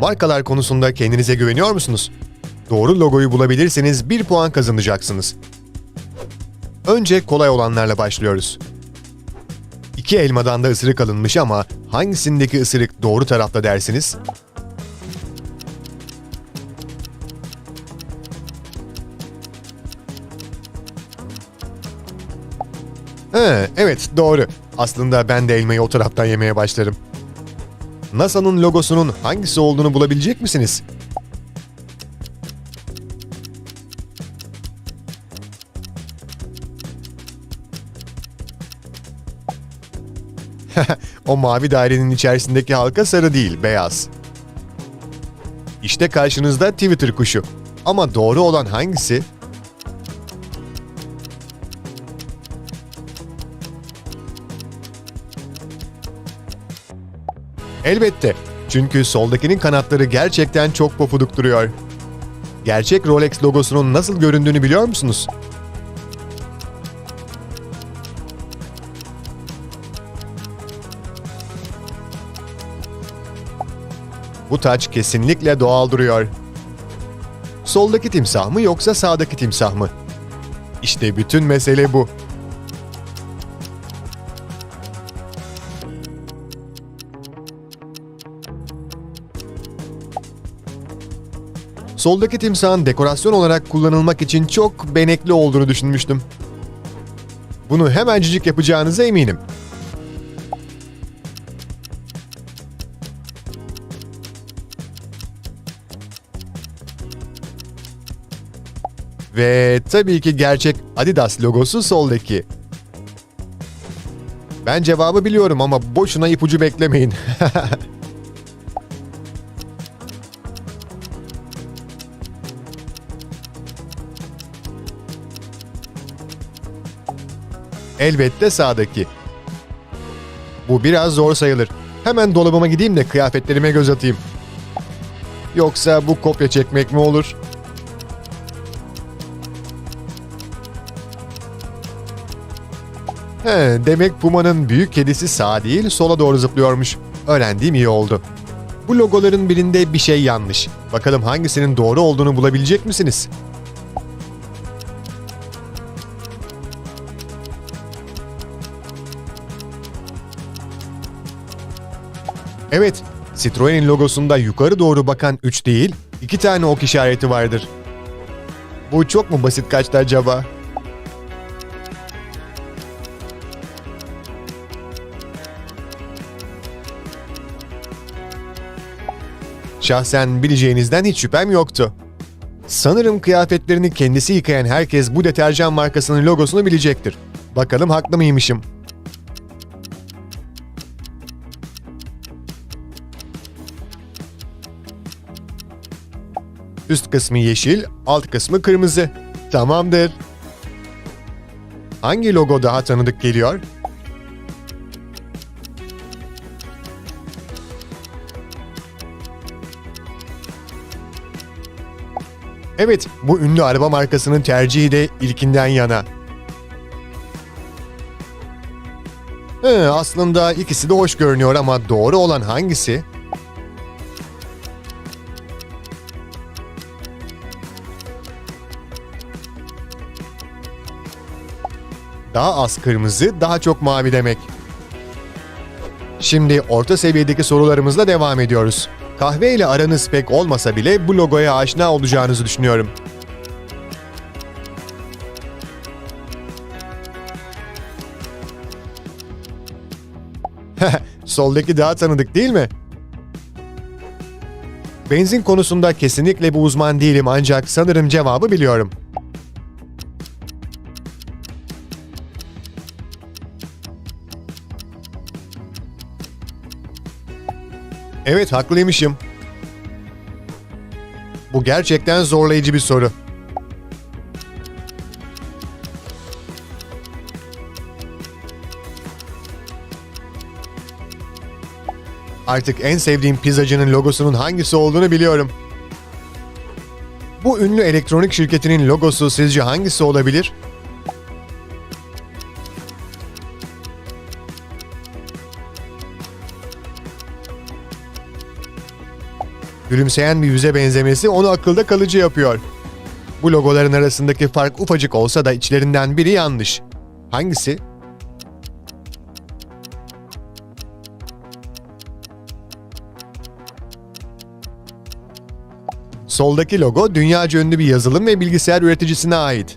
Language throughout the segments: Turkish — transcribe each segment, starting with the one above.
Markalar konusunda kendinize güveniyor musunuz? Doğru logoyu bulabilirseniz 1 puan kazanacaksınız. Önce kolay olanlarla başlıyoruz. İki elmadan da ısırık alınmış ama hangisindeki ısırık doğru tarafta dersiniz? He, evet doğru. Aslında ben de elmayı o taraftan yemeye başlarım. NASA'nın logosunun hangisi olduğunu bulabilecek misiniz? o mavi dairenin içerisindeki halka sarı değil, beyaz. İşte karşınızda Twitter kuşu. Ama doğru olan hangisi? Elbette. Çünkü soldakinin kanatları gerçekten çok pofuduk duruyor. Gerçek Rolex logosunun nasıl göründüğünü biliyor musunuz? Bu taç kesinlikle doğal duruyor. Soldaki timsah mı yoksa sağdaki timsah mı? İşte bütün mesele bu. Soldaki timsahın dekorasyon olarak kullanılmak için çok benekli olduğunu düşünmüştüm. Bunu hemencik yapacağınıza eminim. Ve tabii ki gerçek Adidas logosu soldaki. Ben cevabı biliyorum ama boşuna ipucu beklemeyin. Elbette sağdaki. Bu biraz zor sayılır. Hemen dolabıma gideyim de kıyafetlerime göz atayım. Yoksa bu kopya çekmek mi olur? He, demek Puma'nın büyük kedisi sağa değil sola doğru zıplıyormuş. Öğrendiğim iyi oldu. Bu logoların birinde bir şey yanlış. Bakalım hangisinin doğru olduğunu bulabilecek misiniz? Evet, Citroen'in logosunda yukarı doğru bakan 3 değil, 2 tane ok işareti vardır. Bu çok mu basit kaçtı acaba? Şahsen bileceğinizden hiç şüphem yoktu. Sanırım kıyafetlerini kendisi yıkayan herkes bu deterjan markasının logosunu bilecektir. Bakalım haklı mıymışım? Üst kısmı yeşil, alt kısmı kırmızı. Tamamdır. Hangi logo daha tanıdık geliyor? Evet, bu ünlü araba markasının tercihi de ilkinden yana. He, aslında ikisi de hoş görünüyor ama doğru olan hangisi? Daha az kırmızı, daha çok mavi demek. Şimdi orta seviyedeki sorularımızla devam ediyoruz. Kahve ile aranız pek olmasa bile bu logoya aşina olacağınızı düşünüyorum. Soldaki daha tanıdık değil mi? Benzin konusunda kesinlikle bu uzman değilim ancak sanırım cevabı biliyorum. Evet haklıymışım. Bu gerçekten zorlayıcı bir soru. Artık en sevdiğim pizzacının logosunun hangisi olduğunu biliyorum. Bu ünlü elektronik şirketinin logosu sizce hangisi olabilir? Gülümseyen bir yüze benzemesi onu akılda kalıcı yapıyor. Bu logoların arasındaki fark ufacık olsa da içlerinden biri yanlış. Hangisi? Soldaki logo dünyaca ünlü bir yazılım ve bilgisayar üreticisine ait.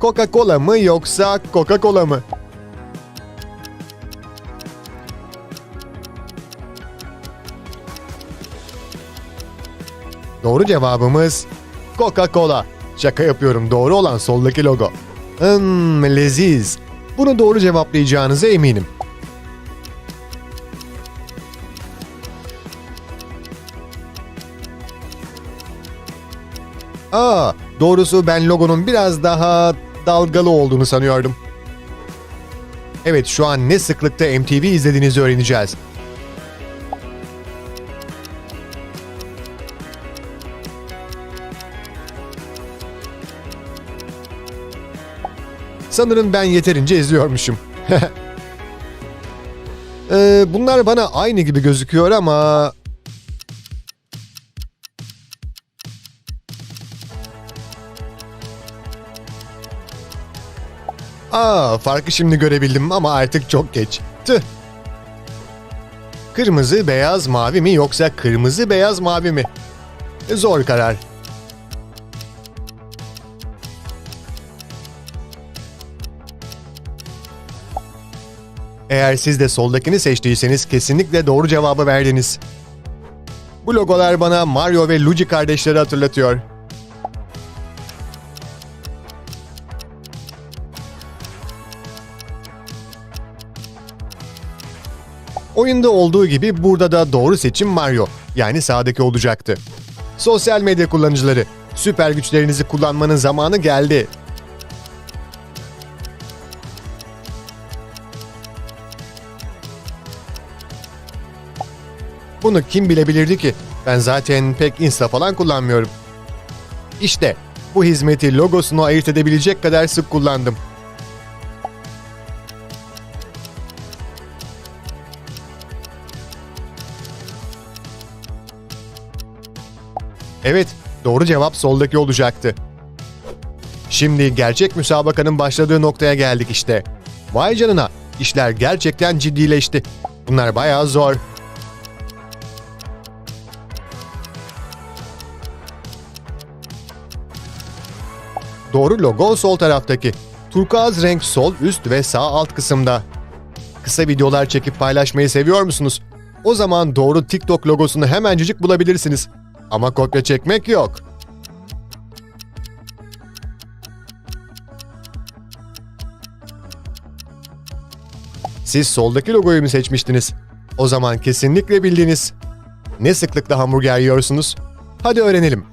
Coca-Cola mı yoksa Coca-Cola mı? Doğru cevabımız Coca-Cola. Şaka yapıyorum. Doğru olan soldaki logo. Hmm, leziz. Bunu doğru cevaplayacağınıza eminim. Aa, doğrusu ben logonun biraz daha dalgalı olduğunu sanıyordum. Evet, şu an ne sıklıkta MTV izlediğinizi öğreneceğiz. Sanırım ben yeterince izliyormuşum. Ee, bunlar bana aynı gibi gözüküyor ama... Aa, farkı şimdi görebildim ama artık çok geç. Tüh. Kırmızı, beyaz, mavi mi yoksa kırmızı, beyaz, mavi mi? Zor karar. Eğer siz de soldakini seçtiyseniz kesinlikle doğru cevabı verdiniz. Bu logolar bana Mario ve Luigi kardeşleri hatırlatıyor. Oyunda olduğu gibi burada da doğru seçim Mario, yani sağdaki olacaktı. Sosyal medya kullanıcıları, süper güçlerinizi kullanmanın zamanı geldi. Bunu kim bilebilirdi ki? Ben zaten pek Insta falan kullanmıyorum. İşte bu hizmeti logosunu ayırt edebilecek kadar sık kullandım. Evet, doğru cevap soldaki olacaktı. Şimdi gerçek müsabakanın başladığı noktaya geldik işte. Vay canına, işler gerçekten ciddileşti. Bunlar bayağı zor. Doğru logo sol taraftaki. Turkuaz renk sol üst ve sağ alt kısımda. Kısa videolar çekip paylaşmayı seviyor musunuz? O zaman doğru TikTok logosunu hemencecik bulabilirsiniz. Ama kopya çekmek yok. Siz soldaki logoyu mu seçmiştiniz? O zaman kesinlikle bildiniz. Ne sıklıkla hamburger yiyorsunuz? Hadi öğrenelim.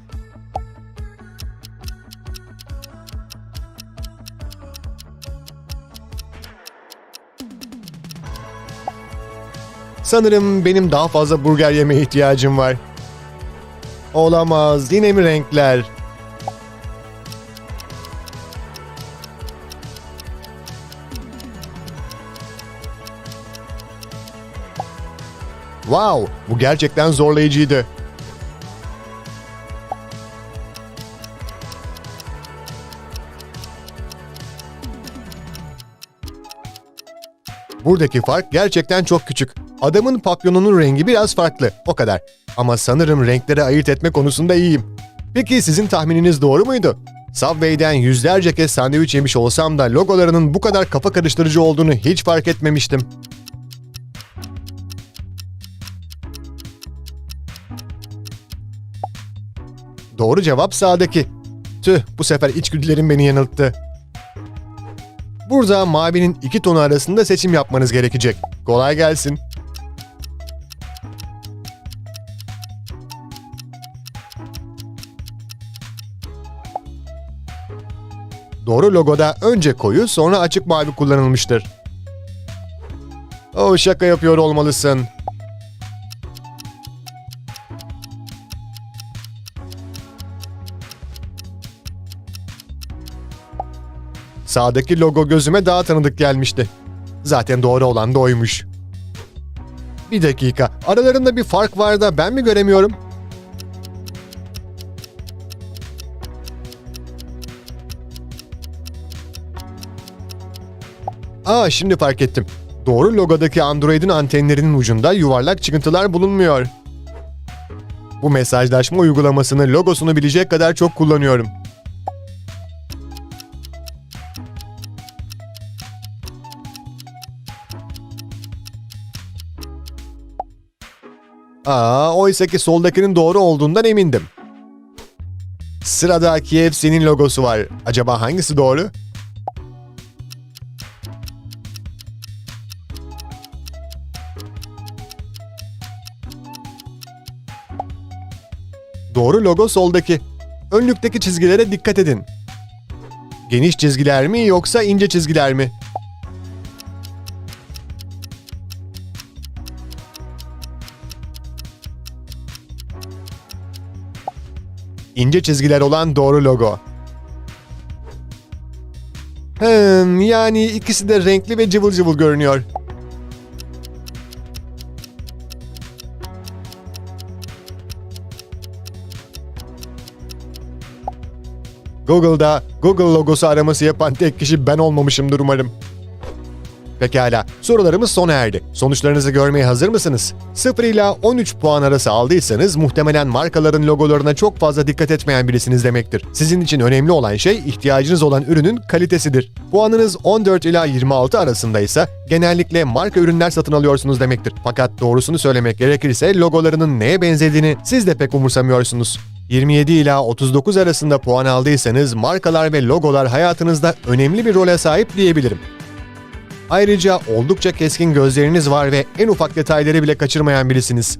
Sanırım benim daha fazla burger yemeye ihtiyacım var. Olamaz. Yine mi renkler? Wow, bu gerçekten zorlayıcıydı. Buradaki fark gerçekten çok küçük. Adamın papyonunun rengi biraz farklı, o kadar. Ama sanırım renkleri ayırt etme konusunda iyiyim. Peki sizin tahmininiz doğru muydu? Subway'den yüzlerce kez sandviç yemiş olsam da logolarının bu kadar kafa karıştırıcı olduğunu hiç fark etmemiştim. Doğru cevap sağdaki. Tüh, bu sefer içgüdülerim beni yanılttı. Burada mavinin iki tonu arasında seçim yapmanız gerekecek. Kolay gelsin. Doğru logoda önce koyu sonra açık mavi kullanılmıştır. Oh şaka yapıyor olmalısın. Sağdaki logo gözüme daha tanıdık gelmişti. Zaten doğru olan da oymuş. Bir dakika. Aralarında bir fark var da ben mi göremiyorum? Aa şimdi fark ettim. Doğru logodaki Android'in antenlerinin ucunda yuvarlak çıkıntılar bulunmuyor. Bu mesajlaşma uygulamasını logosunu bilecek kadar çok kullanıyorum. Aa, oysa ki soldakinin doğru olduğundan emindim. Sırada KFC'nin logosu var. Acaba hangisi doğru? Doğru logo soldaki. Önlükteki çizgilere dikkat edin. Geniş çizgiler mi yoksa ince çizgiler mi? İnce çizgiler olan doğru logo. Hmm, yani ikisi de renkli ve cıvıl cıvıl görünüyor. Google'da Google logosu araması yapan tek kişi ben olmamışımdır umarım. Pekala, sorularımız sona erdi. Sonuçlarınızı görmeye hazır mısınız? 0 ila 13 puan arası aldıysanız muhtemelen markaların logolarına çok fazla dikkat etmeyen birisiniz demektir. Sizin için önemli olan şey ihtiyacınız olan ürünün kalitesidir. Puanınız 14 ila 26 arasındaysa genellikle marka ürünler satın alıyorsunuz demektir. Fakat doğrusunu söylemek gerekirse logolarının neye benzediğini siz de pek umursamıyorsunuz. 27 ila 39 arasında puan aldıysanız markalar ve logolar hayatınızda önemli bir role sahip diyebilirim. Ayrıca oldukça keskin gözleriniz var ve en ufak detayları bile kaçırmayan birisiniz.